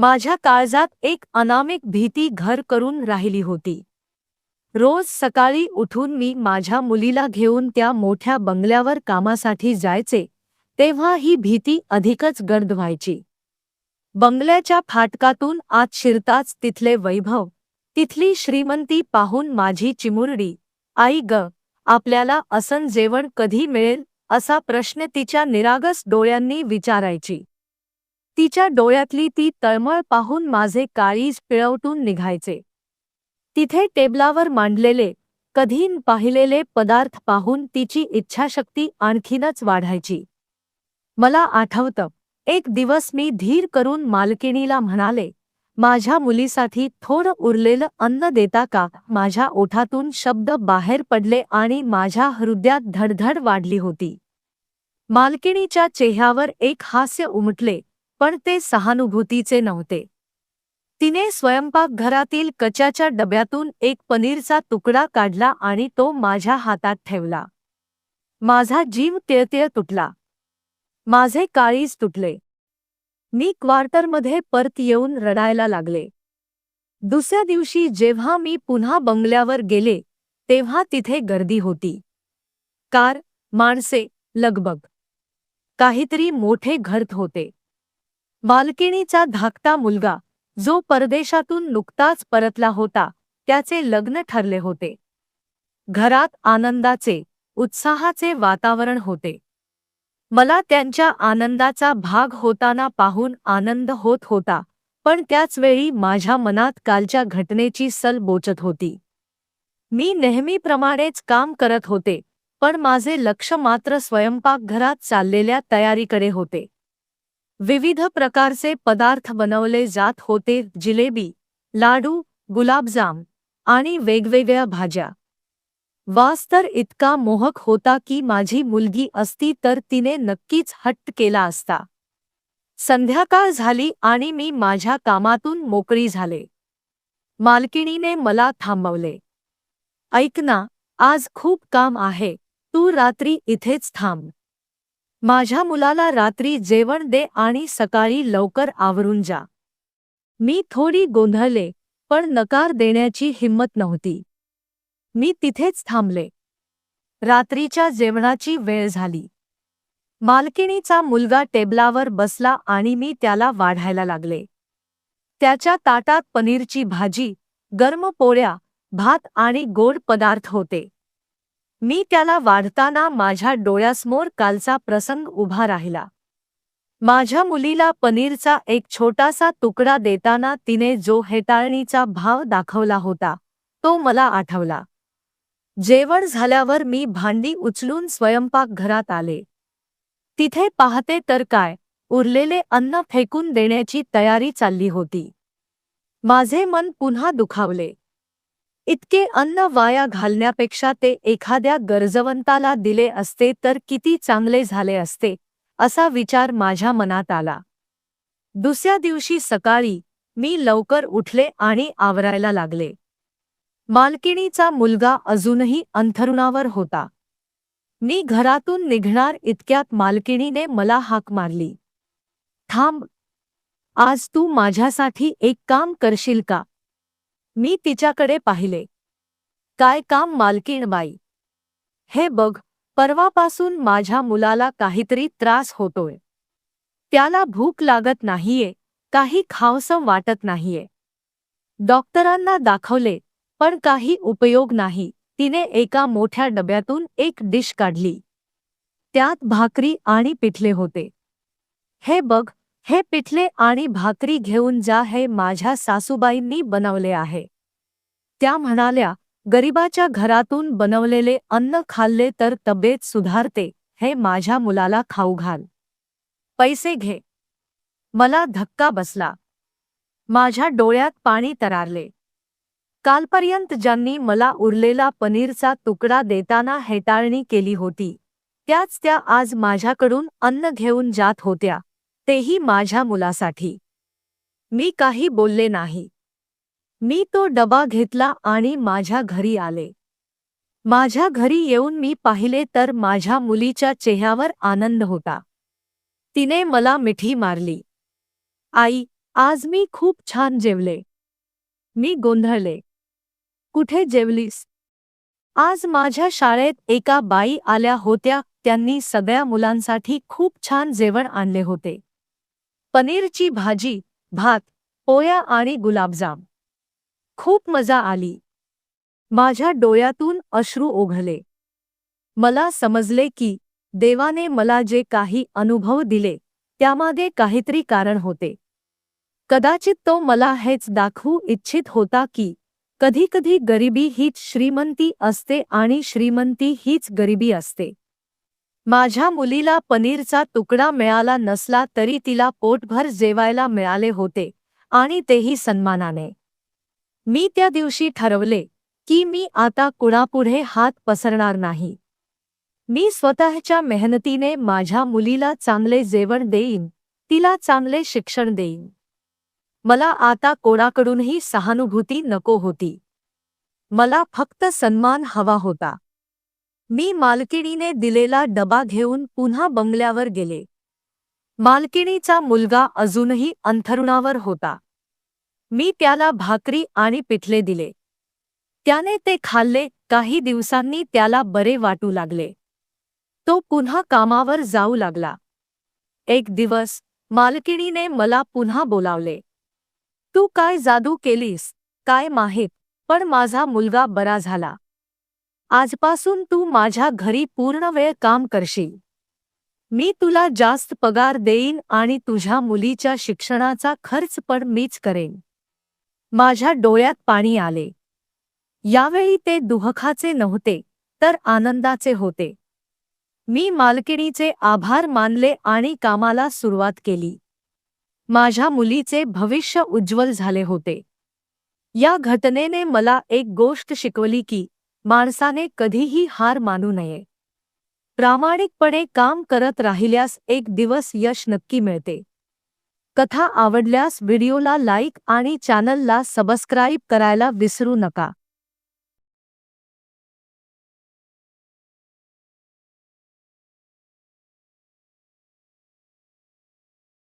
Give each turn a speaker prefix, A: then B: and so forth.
A: माझ्या काळजात एक अनामिक भीती घर करून राहिली होती. रोज सकाळी उठून मी माझ्या मुलीला घेऊन त्या मोठ्या बंगल्यावर कामासाठी जायचे तेव्हा ही भीती अधिकच गर्द व्हायची बंगल्याच्या फाटकातून आत शिरताच तिथले वैभव तिथली श्रीमंती पाहून माझी चिमुरडी आई ग आपल्याला असन जेवण कधी मिळेल? असा प्रश्न तिच्या निरागस डोळ्यांनी विचारायची. तिच्या डोळ्यातली ती तळमळ पाहून माझे काळीज पिळवटून निघायचे. तिथे टेबलावर मांडलेले कधी पाहिलेले पदार्थ पाहून तिची इच्छाशक्ती आणखीनच वाढायची. मला आठवतं एक दिवस मी धीर करून मालकिणीला म्हणाले माझ्या मुलीसाठी थोडं उरलेलं अन्न देता का? माझ्या ओठातून शब्द बाहेर पडले आणि माझ्या हृदयात धडधड वाढली होती. मालकिणीच्या चेहऱ्यावर एक हास्य उमटले. पण ते सहानुभूतीचे नव्हते. तिने स्वयंपाकघरातील कच्याच्या डब्यातून एक पनीरचा तुकडा काढला आणि तो माझ्या हातात ठेवला. माझा जीव तिळतिळ तुटला. माझे काळीज तुटले. मी क्वार्टरमध्ये परत येऊन रडायला लागले. दुसऱ्या दिवशी जेव्हा मी पुन्हा बंगल्यावर गेले तेव्हा तिथे गर्दी होती. कार माणसे लगबग. काहीतरी मोठे घरत होते. मालकिणीचा धाकटा मुलगा जो परदेशातून नुकताच परतला होता त्याचे लग्न ठरले होते. घरात आनंदाचे उत्साहाचे वातावरण होते. मला त्यांच्या आनंदाचा भाग होताना पाहून आनंद होत होता पण त्याचवेळी माझ्या मनात कालच्या घटनेची सल बोचत होती. मी नेहमीप्रमाणेच काम करत होते पण माझे लक्ष मात्र स्वयंपाकघरात चाललेल्या तयारीकडे होते. विविध प्रकारचे पदार्थ बनवले जात होते जिलेबी लाडू गुलाबजाम आणि वेगवेगळ्या भाज्या. वास तर इतका मोहक होता की माझी मुलगी असती तर तिने नक्कीच हट्ट केला असता. संध्याकाळ झाली आणि मी माझ्या कामातून मोकळी झाले. मालकिणीने मला थांबवले. ऐक ना आज खूप काम आहे तू रात्री इथेच थांब. माझ्या मुलाला रात्री जेवण दे आणि सकाळी लवकर आवरून जा. मी थोडी गोंधळले पण नकार देण्याची हिंमत नव्हती. मी तिथेच थांबले. रात्रीच्या जेवणाची वेळ झाली. मालकिणीचा मुलगा टेबलावर बसला आणि मी त्याला वाढायला लागले. त्याच्या ताटात पनीरची भाजी गर्म पोळ्या भात आणि गोड पदार्थ होते. मी त्याला वाढताना माझ्या डोळ्यासमोर कालचा प्रसंग उभा राहिला. माझ्या मुलीला पनीरचा एक छोटासा तुकडा देताना तिने जो हेटाळणीचा भाव दाखवला होता तो मला आठवला. जेवण झाल्यावर मी भांडी उचलून स्वयंपाकघरात आले. तिथे पाहते तर काय उरलेले अन्न फेकून देण्याची तयारी चालली होती. माझे मन पुन्हा दुखावले. इतके अन्न वाया घालण्यापेक्षा ते एखाद्या गरजवंताला दिले असते तर किती चांगले झाले असते असा विचार माझ्या मनात आला. दुसऱ्या दिवशी सकाळी मी लवकर उठले आणि आवरायला लागले. मालकिणीचा मुलगा अजूनही अंथरुणावर होता. मी घरातून निघणार इतक्यात मालकिणीने मला हाक मारली. थांब. आज तू माझ्यासाठी एक काम करशील का? मी तिच्याकडे पाहिले. काय काम मालकीणबाई? हे बघ परवापासून माझ्या मुलाला काहीतरी त्रास होतोय. त्याला भूक लागत नाहीये काही खावसं वाटत नाहीये. डॉक्टरांना दाखवले पण काही उपयोग नाही तिने एका मोठ्या डब्यातून एक डिश काढली. त्यात भाकरी आणि पिठले होते. हे बघ हे पिठले आणि भाकरी घेऊन जा हे माझ्या सासूबाईंनी बनवले आहे. त्या म्हणाल्या गरिबाच्या घरातून बनवलेले अन्न खाल्ले तर तब्येत सुधारते हे माझ्या मुलाला खाऊ घाल. पैसे घे. मला धक्का बसला. माझ्या डोळ्यात पाणी तरारले. कालपर्यंत ज्यांनी मला उरलेला पनीरचा तुकडा देताना हेटाळणी केली होती त्याच त्या आज माझ्याकडून अन्न घेऊन जात होत्या. तेही माझ्या मुलासाठी. मी काही बोलले नाही. मी तो डबा घेतला आणि माझ्या घरी आले. माझ्या घरी येऊन मी पाहिले तर माझ्या मुलीच्या चेहऱ्यावर आनंद होता. तिने मला मिठी मारली. आई आज मी खूप छान जेवले. मी गोंधळले. कुठे जेवलीस? आज माझ्या शाळेत एका बाई आल्या होत्या. त्यांनी सगळ्या मुलांसाठी खूप छान जेवण आणले होते. पनीरची भाजी भात पोया आणि गुलाबजाम. खूप मजा आली. माझ्या डोळ्यातून अश्रू ओघले. मला समजले की देवाने मला जे काही अनुभव दिले त्यामागे काहीतरी कारण होते. कदाचित तो मला हेच दाखवू इच्छित होता की कधीकधी गरिबी हीच श्रीमंती असते आणि श्रीमंती हीच गरिबी असते. माझ्या मुलीला पनीरचा तुकडा मिळाला नसला तरी तिला पोटभर जेवायला मिळाले होते आणि तेही सन्मानाने. मी त्या दिवशी ठरवले की मी आता कुणापुढे हात पसरणार नाही. मी स्वतःच्या मेहनतीने माझ्या मुलीला चांगले जेवण देईन तिला चांगले शिक्षण देईन. मला आता कोणाकडूनही सहानुभूती नको होती. मला फक्त सन्मान हवा होता. मी मालकिणीने दिलेला डबा घेऊन पुन्हा बंगल्यावर गेले. मालकिणीचा मुलगा अजूनही अंथरुणावर होता. मी त्याला भाकरी आणि पिठले दिले. त्याने ते खाल्ले काही दिवसांनी त्याला बरे वाटू लागले. तो पुन्हा कामावर जाऊ लागला. एक दिवस मालकिणीने मला पुन्हा बोलावले. तू काय जादू केलीस? काय माहीत? पण माझा मुलगा बरा झाला. आजपासून तू माझ्या घरी पूर्ण वेळ काम करशील. मी तुला जास्त पगार देईन आणि तुझ्या मुलीच्या शिक्षणाचा खर्च पण मीच करेन. माझ्या डोळ्यात पाणी आले. यावेळी ते दुहखाचे नव्हते तर आनंदाचे होते. मी मालकिणीचे आभार मानले आणि कामाला सुरुवात केली. माझ्या मुलीचे भविष्य उज्ज्वल झाले होते. या घटनेने मला एक गोष्ट शिकवली की माणसाने कधीही हार मानू नये. प्रामाणिकपणे काम करत राहिल्यास एक दिवस यश नक्की मिळते. कथा आवडल्यास व्हिडिओला लाईक आणि चॅनलला सबस्क्राईब करायला विसरू नका.